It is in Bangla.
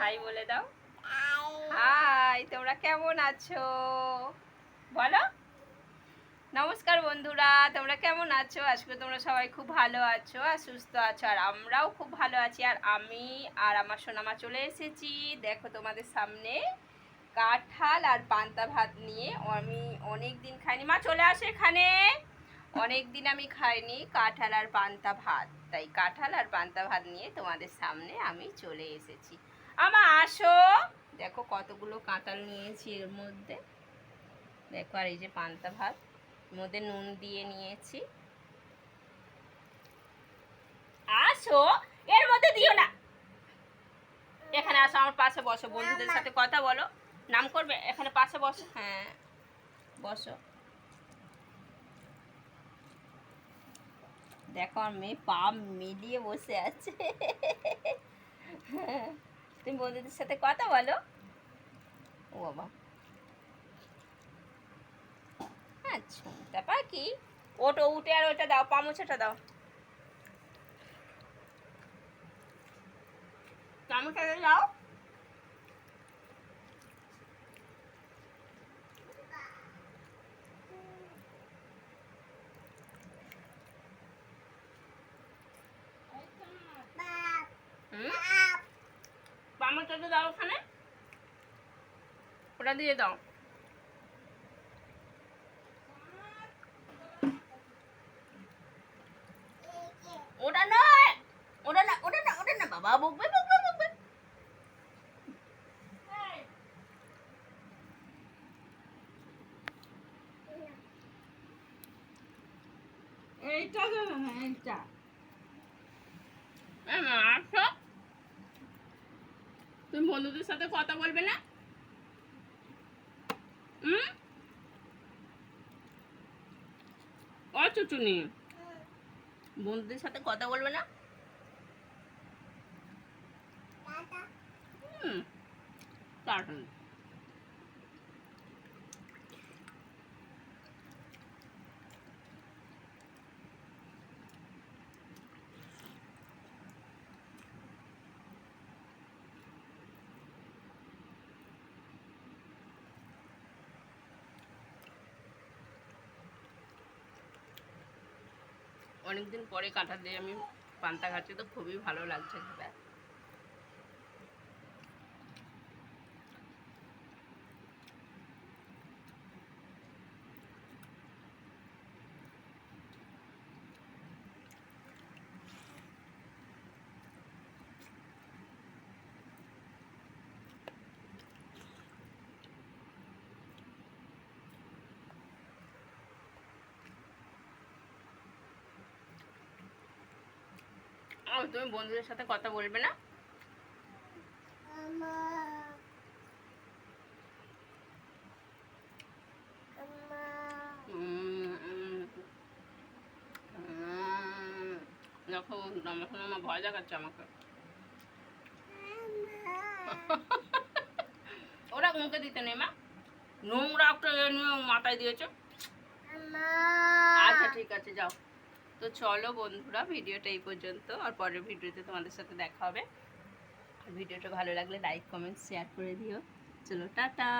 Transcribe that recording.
হাই বলে দাও। হাই। তোমরা কেমন আছো? বলো। নমস্কার বন্ধুরা তোমরা কেমন আছো? আজকে তোমরা সবাই খুব ভালো আছো আর সুস্থ আছো আর আমরাও খুব ভালো আছি। আর আমি আর আমার সোনামা চলে এসেছি। দেখো তোমাদের সামনে কাঁঠাল আর পান্তা ভাত নিয়ে। আমি অনেক দিন খাইনি। মা চলে আসে এখানে। অনেক দিন আমি খাইনি কাঁঠাল আর পান্তা ভাত। তাই কাঁঠাল আর পান্তা ভাত নিয়ে তোমাদের সামনে আমি চলে এসেছি। আমা আসো। দেখো কতগুলো কাঁঠাল নিয়েছি এর মধ্যে। দেখো আর এই যে পান্তা ভাত এর মধ্যে নুন দিয়ে নিয়েছি। আসো এর মধ্যে দিও না। এখানে আসো আমার পাশে বসো বন্ধুদের সাথে কথা বলো। নাম করবে? এখানে পাশে বসো। হ্যাঁ বসো। দেখো আমার মেয়ে পা মিলিয়ে বসে আছে। তুমি বন্ধুদের সাথে কথা বলো। ও বাবা। আচ্ছা তারপর পাখি ওটো উঠে আর ওটা দাও পামোছাটা দাও। চামচাটা দাও হুম চামচটা দাও ওখানে। ওটা দিয়ে দাও। ওটা নয়। ওটা না ওটা না ওটা না বাবা বকবে বকবে বকবে। এইটা দেবে না এইটা। এই মা, আসো। তুমি বন্ধুদের সাথে কথা বলবে না? হুম? বন্ধুদের সাথে কথা বলবে না? হুম। অনেকদিন পরে কাঁঠাল দিয়ে আমি পান্তা খাচ্ছি তো খুবই ভালো লাগছে খেতে। ও তুমি বন্ধুদের সাথে কথা বলবে না। দেখো আমার ভয় দেখাচ্ছে আমাকে। ওরা মুখে দিতে নেই মা। নোংরা একটা নিয়ে মাথায় দিয়েছ। আচ্ছা ঠিক আছে যাও। তো চলো বন্ধুরা, ভিডিওটা এই পর্যন্ত। আর পরের ভিডিওতে তোমাদের সাথে দেখা হবে। ভিডিওটা ভালো লাগলে লাইক কমেন্ট শেয়ার করে দিও। চলো, টাটা!